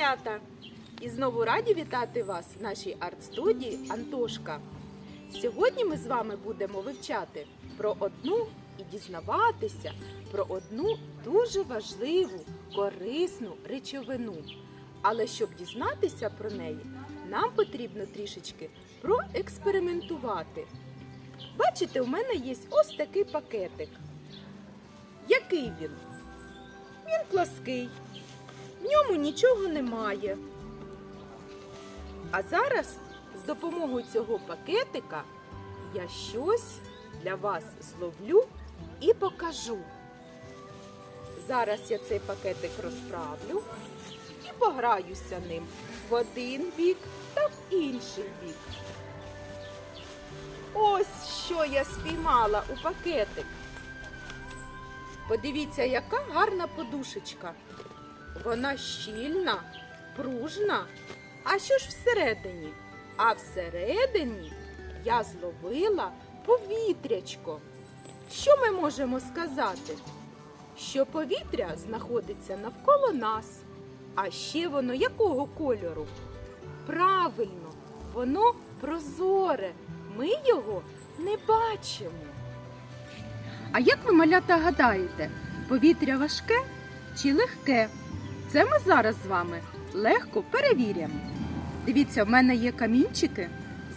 малята! І знову раді вітати вас в нашій арт-студії Антошка. Сьогодні ми з вами будемо вивчати про одну і дізнаватися про одну дуже важливу, корисну речовину. Але щоб дізнатися про неї, нам потрібно трішечки проекспериментувати. Бачите, у мене є ось такий пакетик. Який він? Він плаский. Ньому нічого немає. А зараз з допомогою цього пакетика я щось для вас зловлю і покажу. Зараз я цей пакетик розправлю і пограюся ним в один бік та в інший бік. Ось що я спіймала у пакетик. Подивіться, яка гарна подушечка. Вона щільна, пружна. А що ж всередині? А всередині я зловила повітрячко. Що ми можемо сказати? Що повітря знаходиться навколо нас. А ще воно якого кольору? Правильно, воно прозоре. Ми його не бачимо. А як ви, малята, гадаєте, повітря важке чи легке? Це ми зараз з вами легко перевіримо. Дивіться, в мене є камінчики.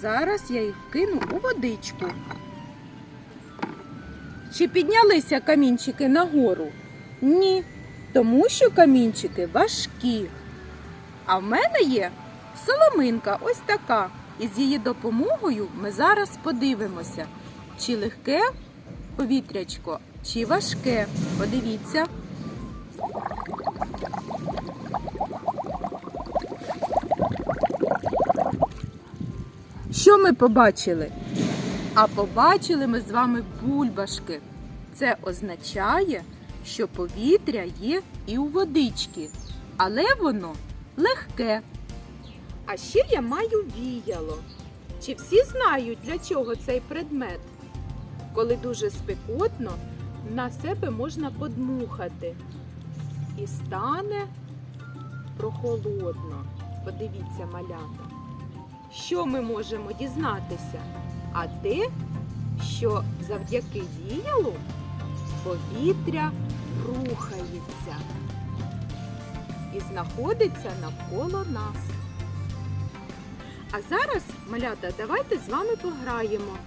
Зараз я їх вкину у водичку. Чи піднялися камінчики нагору? Ні, тому що камінчики важкі. А в мене є соломинка ось така. І з її допомогою ми зараз подивимося, чи легке повітрячко, чи важке. Подивіться. Що ми побачили? А побачили ми з вами бульбашки. Це означає, що повітря є і у водички, але воно легке. А ще я маю віяло. Чи всі знають, для чого цей предмет? Коли дуже спекотно, на себе можна подмухати. І стане прохолодно. Подивіться, малята. Що ми можемо дізнатися? А те, що завдяки віялу повітря рухається і знаходиться навколо нас. А зараз, малята, давайте з вами пограємо.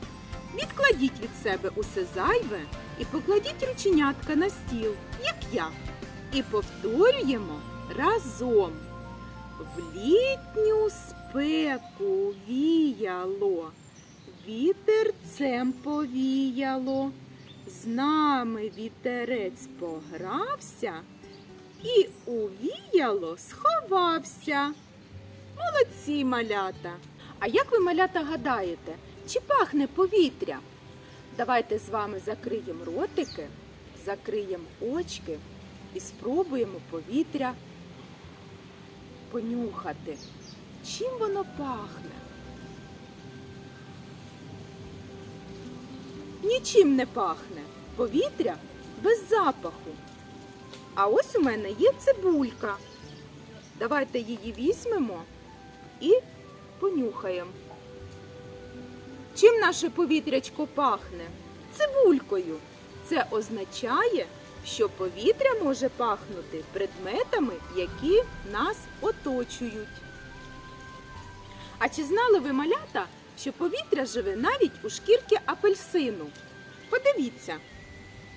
Відкладіть від себе усе зайве і покладіть рученятка на стіл, як я. І повторюємо разом. В літню спеку віяло, вітерцем повіяло, з нами вітерець погрався і у віяло сховався. Молодці малята! А як ви, малята, гадаєте, чи пахне повітря? Давайте з вами закриємо ротики, закриємо очки і спробуємо повітря понюхати. Чим воно пахне? Нічим не пахне. Повітря без запаху. А ось у мене є цибулька. Давайте її візьмемо і понюхаємо. Чим наше повітрячко пахне? Цибулькою. Це означає, що повітря може пахнути предметами, які нас оточують. А чи знали ви малята, що повітря живе навіть у шкірці апельсину? Подивіться,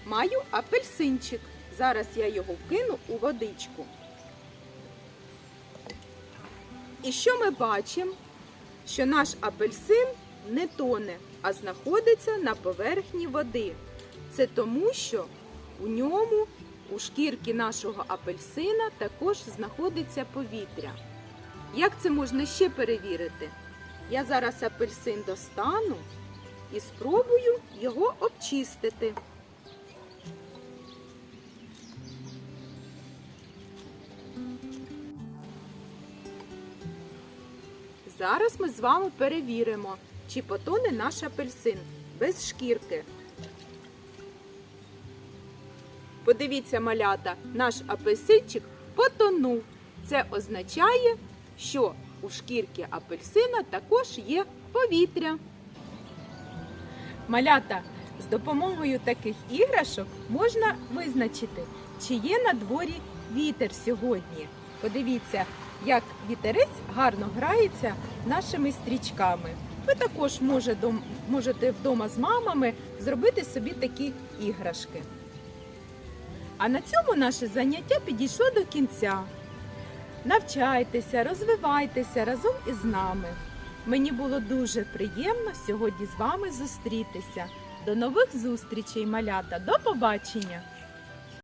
маю апельсинчик. Зараз я його вкину у водичку. І що ми бачимо? Що наш апельсин не тоне, а знаходиться на поверхні води. Це тому, що у ньому, у шкірці нашого апельсина, також знаходиться повітря. Як це можна ще перевірити? Я зараз апельсин достану і спробую його обчистити. Зараз ми з вами перевіримо, чи потоне наш апельсин без шкірки. Подивіться, малята, наш апельсинчик потонув. Це означає, що у шкірки апельсина також є повітря. Малята, з допомогою таких іграшок можна визначити, чи є на дворі вітер сьогодні. Подивіться, як вітерець гарно грається нашими стрічками. Ви також можете вдома з мамами зробити собі такі іграшки. А на цьому наше заняття підійшло до кінця. Навчайтеся, розвивайтеся разом із нами. Мені було дуже приємно сьогодні з вами зустрітися. До нових зустрічей, малята. До побачення!